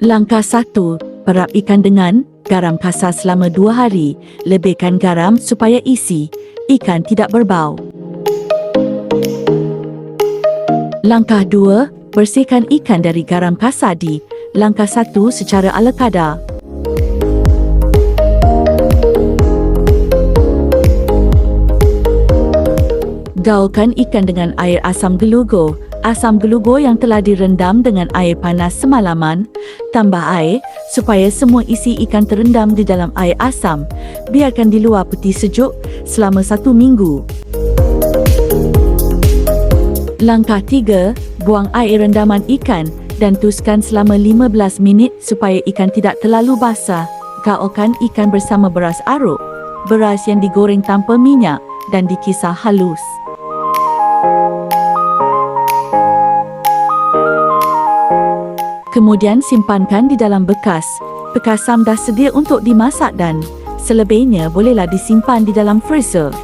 Langkah 1. Perap ikan dengan garam kasar selama 2 hari. Lebihkan garam supaya isi ikan tidak berbau. Langkah 2. Bersihkan ikan dari garam kasar di langkah 1 secara ala kadar. Gaulkan ikan dengan air asam gelugo. Asam gelugo yang telah direndam dengan air panas semalaman. Tambah air supaya semua isi ikan terendam di dalam air asam. Biarkan di luar peti sejuk selama satu minggu. Langkah 3. Buang air rendaman ikan dan tuskan selama 15 minit supaya ikan tidak terlalu basah. Gaulkan ikan bersama beras aruk. Beras yang digoreng tanpa minyak dan dikisar halus. Kemudian simpankan di dalam bekas. Bekas asam dah sedia untuk dimasak dan selebihnya bolehlah disimpan di dalam freezer.